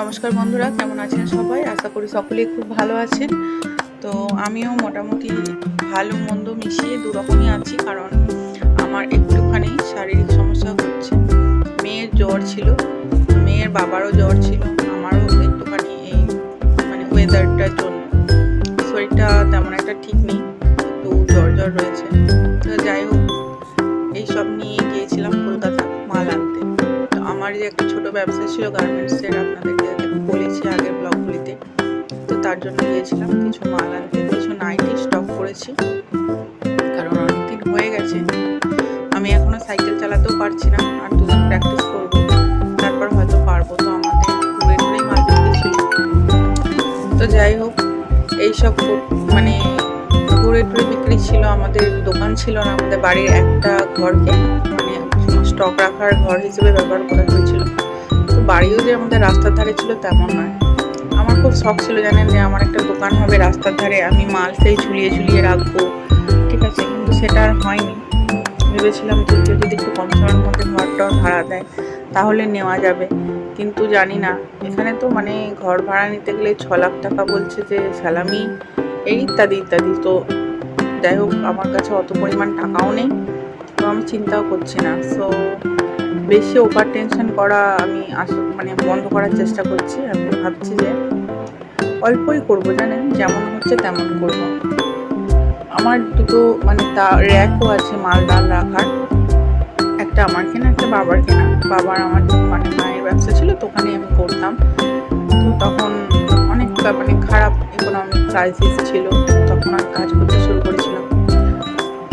নমস্কার বন্ধুরা, কেমন আছেন সবাই? আশা করি সকলেই খুব ভালো আছেন। তো আমিও মোটামুটি ভালো মন্দ মিশিয়ে দু রকমই আছি, কারণ আমার একটুখানি শারীরিক সমস্যা হচ্ছে। মেয়ের জ্বর ছিল, মেয়ের বাবারও জ্বর ছিল, আমারও একটুখানি এই মানে ওয়েদারটার জন্য। শরীরটা তেমন একটা ঠিক নেই, একটু জ্বর জ্বর রয়েছে। তো যাই হোক, এইসব নিয়ে গিয়েছিলাম কলকাতা মাল আনতে। তো আমার যে একটা ছোট ব্যবসা ছিল গার্মেন্টসের ব্লগগুলিতে তার জন্য গিয়েছিলাম। কিছু মাল আনতে, কিছু নাইটি স্টক করেছি। কারণ অনেকদিন হয়ে গেছে। আমি এখনও সাইকেল চালাতেও পারছি না, আর দুদিন প্র্যাকটিস করব। তারপর হয়তো পারব তো আমাদের ঘুরে ঘুরেই মাল ছিল তো যাই হোক, এইসব মানে ঘুরে টুরে বিক্রি ছিল, আমাদের দোকান ছিল না, আমাদের বাড়ির একটা ঘরকে। মানে স্টক রাখার ঘর হিসেবে ব্যবহার করা হয়েছিল। তো বাড়িও যে আমাদের রাস্তার ধারে ছিল তেমন নয়। খুব শখ ছিল জানেন যে আমার একটা দোকান হবে রাস্তার ধারে, আমি মাল সেই ঝুলিয়ে ঝুলিয়ে রাখব। ঠিক আছে, কিন্তু সেটা আর হয়নি। ভেবেছিলাম যে কেউ যদি একটু কম সময়ের মধ্যে ঘরটা ভাড়া দেয়, তাহলে নেওয়া যাবে। কিন্তু জানি না, এখানে তো মানে ঘর ভাড়া নিতে গেলে ছ লাখ টাকা বলছে যে স্যালামি, এই ইত্যাদি ইত্যাদি। তো যাই হোক, আমার কাছে অত পরিমাণ টাকাও নেই, তো আমি চিন্তাও করছি না। সো বেশি ওভার টেনশন করা আমি আস- মানে বন্ধ করার চেষ্টা করছি। আমি ভাবছি যে অল্পই করব, জানেন? যেমন হচ্ছে তেমন করব। আমার দুটো মানে তা র্যাকও আছে মাল ডাল রাখার। একটা আমার কেনা, একটা বাবার কেনা। বাবার আমার মানে মায়ের ব্যবসা ছিল, তো ওখানে আমি করতাম। তো তখন অনেক মানে খারাপ ইকোনমিক ক্রাইসিস ছিল, তখন আমি কাজ করতে শুরু করেছিলাম।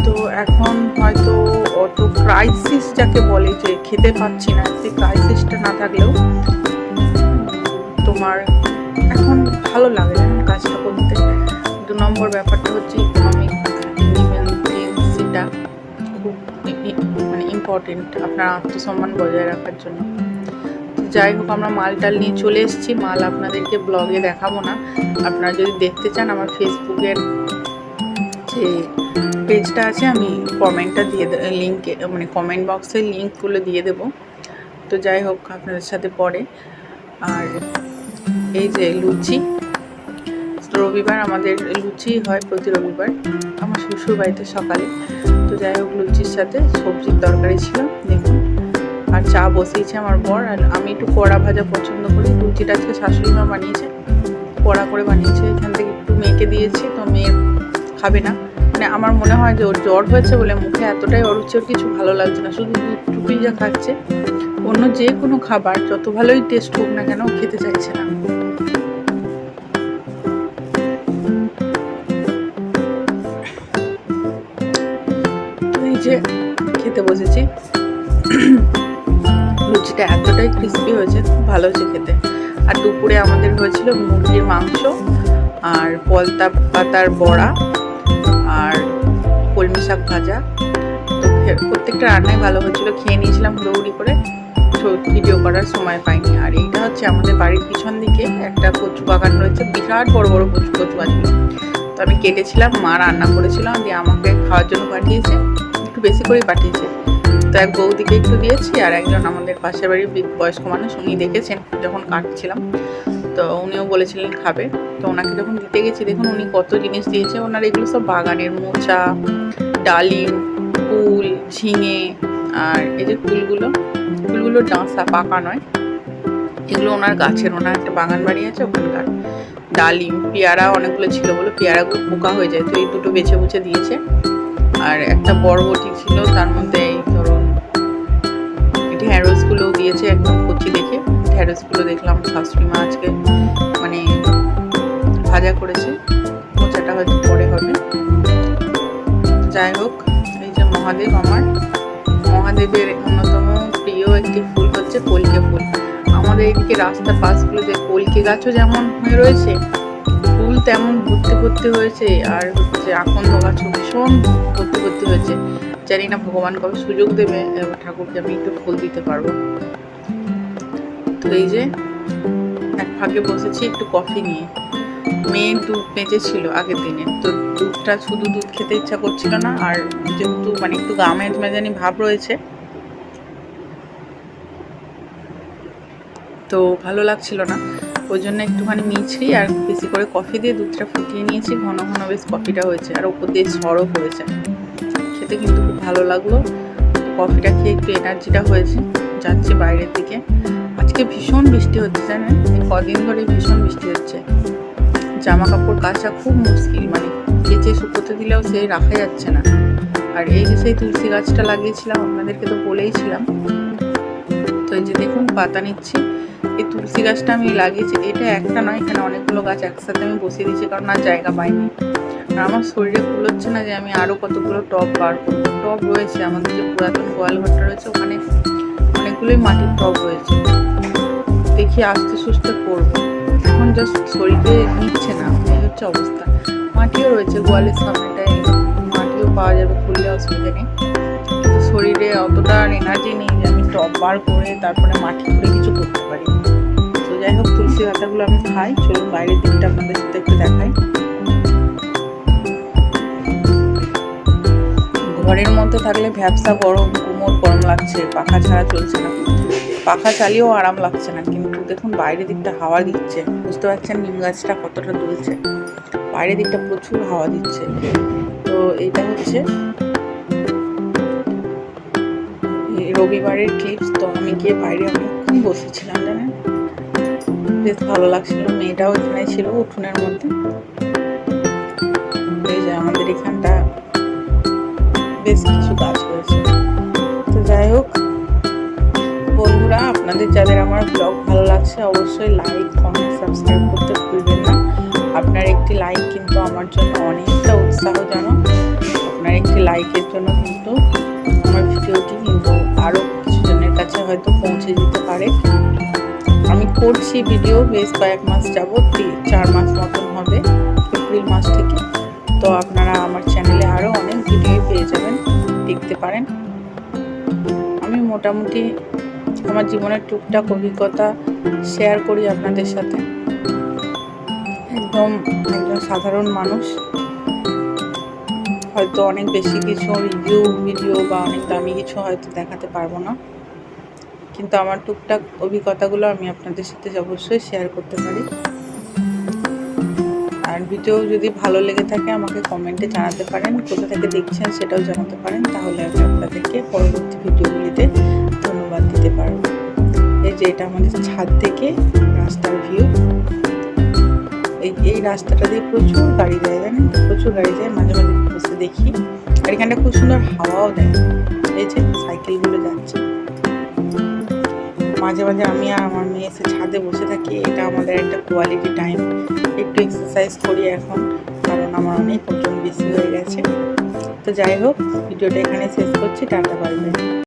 তো এখন হয়তো অত ক্রাইসিস যাকে বলে যে খেতে পাচ্ছি না, সেই ক্রাইসিসটা না থাকলেও তোমার ভালো লাগে জানেন কাজটা করতে। দু নম্বর ব্যাপারটা হচ্ছে ইকোনমিক ইন্ডিপেন্ডেন্সিটা খুব মানে ইম্পর্টেন্ট আপনার আত্মসম্মান বজায় রাখার জন্য। যাই হোক, আমরা মালটাল নিয়ে চলে এসেছি। মাল আপনাদেরকে ব্লগে দেখাবো না। আপনারা যদি দেখতে চান আমার ফেসবুকের যে পেজটা আছে, আমি কমেন্টটা দিয়ে লিঙ্কে মানে কমেন্ট বক্সে লিঙ্কগুলো দিয়ে দেব। তো যাই হোক, আপনাদের সাথে পরে। আর এই যে লুচি রবিবার আমাদের লুচি হয় প্রতি রবিবার, আমার শ্বশুর বাড়িতে সকালে। তো যাই হোক, লুচির সাথে সবজির তরকারি ছিল, দেখুন। আর চা বসিয়েছে আমার বর, আর আমি একটু কড়া ভাজা পছন্দ করি। লুচিটা আজকে শাশুড়ি মা বানিয়েছে, কড়া করে বানিয়েছে, এখান থেকে একটু মেয়েকে দিয়েছি, তো মেয়ে খাবে না। মানে আমার মনে হয় যে ওর জ্বর হয়েছে বলে মুখে এতটাই অরুচি, ওর কিছু ভালো লাগছে না, শুধু টুকুই যা খাচ্ছে। অন্য যে কোনো খাবার, যত ভালোই টেস্ট হোক না কেন খেতে চাইছে না। বসেছি। লুচিটা এতটাই ক্রিস্পি হয়েছে খুব ভালো হয়েছে খেতে। আর দুপুরে আমাদের হয়েছিল মুরগির মাংস আর পলতা পাতার বড়া আর কলমি শাক ভাজা। তো প্রত্যেকটা রান্নাই ভালো হয়েছিল। খেয়ে নিয়েছিলাম দৌড়ি করে। ভিডিও করার সময় পাইনি। আর এইটা হচ্ছে আমাদের বাড়ির পিছন দিকে একটা কচু বাগান রয়েছে। বিরাট বড় বড় কচু কচু গাছগুলো তো আমি কেটেছিলাম, মা রান্না করেছিলাম দিয়ে আমাকে খাওয়ার জন্য পাঠিয়েছে। বেশি করেই পাঠিয়েছে। তো এক বৌদিকে একটু দিয়েছি আর একজন আমাদের পাশের বাড়ির বয়স্ক মানুষ, উনি দেখেছেন, যখন কাটছিলাম। তো উনিও বলেছিলেন খাবে। তো ওনাকে যখন দিতে গেছি, দেখুন উনি কত জিনিস দিয়েছে। ওনার এগুলো সব বাগানের মোচা, ডালিম কুল ঝিঙে আর এই যে কুলগুলো ফুলগুলো ডাঁসা, পাকা নয়। এগুলো ওনার গাছের, ওনার একটা বাগান বাড়ি আছে ওখানকার। ডালিম, পেয়ারা অনেকগুলো ছিল বলে পেয়ারাগুলো পোকা হয়ে যায়, তো এই দুটো বেছে বুছে দিয়েছে। আর একটা বরবটি ছিল, তার মধ্যে এই ধরুন ঢ্যাঁড়সগুলোও দিয়েছে একদম কচি দেখে। ঢ্যাঁড়সগুলো দেখলাম, শাশুড়ি মা আজকে মানে ভাজা করেছে, মোচাটা হয়তো পরে হবে। যাই হোক, এই যে মহাদেব আমার। মহাদেবের অন্যতম প্রিয় একটি ফুল হচ্ছে কলকে ফুল। আমাদের এদিকে রাস্তার পাশগুলোতে কলকে গাছও যেমন হয়ে রয়েছে তেমন ভর্তি ভর্তি হয়েছে, আর হচ্ছে আকন্দ গাছও ভীষণ ভর্তি ভর্তি হয়েছে। জানি না ভগবান কবে সুযোগ দেবে ঠাকুরকে আমি একটু ফুল দিতে পারব। তো এই যে, এক ফাঁকে বসেছি একটু কফি নিয়ে। মেয়ে দুধ বেঁচেছিল আগের দিনে, তো দুধটা শুধু দুধ খেতে ইচ্ছা করছিল না, আর যেহেতু মানে একটু গা মেজ মেজানি ভাব রয়েছে। তো ভালো লাগছিল না। ওই জন্য একটুখানি মিছরি আর বেশি করে কফি দিয়ে দুধটা ফুটিয়ে নিয়েছি। ঘন ঘন বেশ কফিটা হয়েছে আর ওপর দিয়ে ঝড়ও পড়েছে খেতে কিন্তু খুব ভালো লাগল। কফিটা খেয়ে একটু এনার্জিটা হয়েছে। যাচ্ছে বাইরের দিকে। আজকে ভীষণ বৃষ্টি হচ্ছে জানেন? কদিন ধরে ভীষণ বৃষ্টি হচ্ছে। জামা কাপড় কাচা খুব মুশকিল মানে কেচে শুকোতে দিলেও সে রাখা যাচ্ছে না। আর এই যে সেই তুলসী গাছটা লাগিয়েছিলাম, আপনাদেরকে তো বলেইছিলাম। তো এই যে দেখুন, পাতা নিচ্ছি। এই তুলসী গাছটা আমি লাগিয়েছি, এটা একটা নয়, এখানে অনেকগুলো গাছ একসাথে আমি বসিয়ে দিয়েছি, কারণ আর জায়গা পাইনি। আর আমার শরীরে কুলোচ্ছে না যে আমি আরও কতগুলো টব বার করব। টব রয়েছে, আমাদের যে পুরাতন গোয়াল ঘরটা রয়েছে, ওখানে অনেকগুলোই মাটির টব রয়েছে। দেখি আস্তে সুস্থে করব। এখন জাস্ট শরীরে নিচ্ছে না, এই হচ্ছে অবস্থা। মাটিও রয়েছে গোয়ালের সামনেটায়, মাটিও পাওয়া যাবে, খুললে অসুবিধা নেই। শরীরে অতটা এনার্জি নেই যে আমি টপ বার করে তারপরে মাটি করে কিছু করতে পারি। তো যাই হোক, তুলসী পাতাগুলো আমি খাই। চলুন বাইরের দিকটা আপনাদের সাথে একটু দেখাই। ঘরের মধ্যে থাকলে ভ্যাবসা গরম, কুমোর গরম লাগছে, পাখা ছাড়া চলছে না। পাখা চালিয়েও আরাম লাগছে না, কিন্তু দেখুন বাইরের দিকটা হাওয়া দিচ্ছে। বুঝতে পারছেন নিম গাছটা কতটা দুলছে। বাইরের দিকটা প্রচুর হাওয়া দিচ্ছে। তো এটা হচ্ছে রবিবারের ক্লিপস তো আমি গিয়ে বাইরে অনেকক্ষণ বসেছিলাম, জানেন? বেশ ভালো লাগছিল, মেয়েটাও এখানে ছিল উঠোনের মধ্যে। এই যে আমাদের এখানটা বেশ কিছু গাছ রয়েছে তো যাই হোক, বন্ধুরা, আপনাদের যাদের আমার ব্লগ ভালো লাগছে, অবশ্যই লাইক কমেন্ট সাবস্ক্রাইব করতে ভুলবেন না। আপনার একটি লাইক কিন্তু আমার জন্য অনেকটা উৎসাহজনক আপনার একটি লাইকের জন্য কিন্তু আমার ভিডিওটি আরও কিছু জনের কাছে হয়তো পৌঁছে যেতে পারে। আমি করছি ভিডিও বেশ কয়েক মাস যাবত চার মাস মতন হবে, এপ্রিল মাস থেকে। তো আপনারা আমার চ্যানেলে আরও অনেক ভিডিও পেয়ে যাবেন, দেখতে পারেন। আমি মোটামুটি আমার জীবনের টুকটাক অভিজ্ঞতা শেয়ার করি আপনাদের সাথে। একদম একজন সাধারণ মানুষ। হয়তো অনেক বেশি কিছু রিভিউ ভিডিও বা অনেক দামি কিছু হয়তো দেখাতে পারব না। কিন্তু আমার টুকটাক অভিজ্ঞতাগুলো আমি আপনাদের সাথে অবশ্যই শেয়ার করতে পারি। আর ভিডিও যদি ভালো লেগে থাকে, আমাকে কমেন্টে জানাতে পারেন। কোথা থেকে দেখছেন সেটাও জানাতে পারেন। তাহলে আমি আপনাদেরকে পরবর্তী ভিডিওগুলিতে ধন্যবাদ দিতে পারব। এই যে এটা আমাদের ছাদ থেকে রাস্তার ভিউ এই রাস্তাটা দিয়ে প্রচুর গাড়ি যায়, জানেন প্রচুর গাড়ি যায়, মাঝে মাঝে বসে দেখি। আর এখানটা খুব সুন্দর হাওয়াও দেয়। এই যে সাইকেলগুলো যাচ্ছে। মাঝে মাঝে আমি আর আমার মেয়ে এসে ছাদে বসে থাকি। এটা আমাদের একটা কোয়ালিটি টাইম একটু এক্সারসাইজ করি এখন, কারণ আমার অনেক ওজন বেশি হয়ে গেছে। তো যাই হোক, ভিডিওটা এখানে শেষ করছি। Tata bye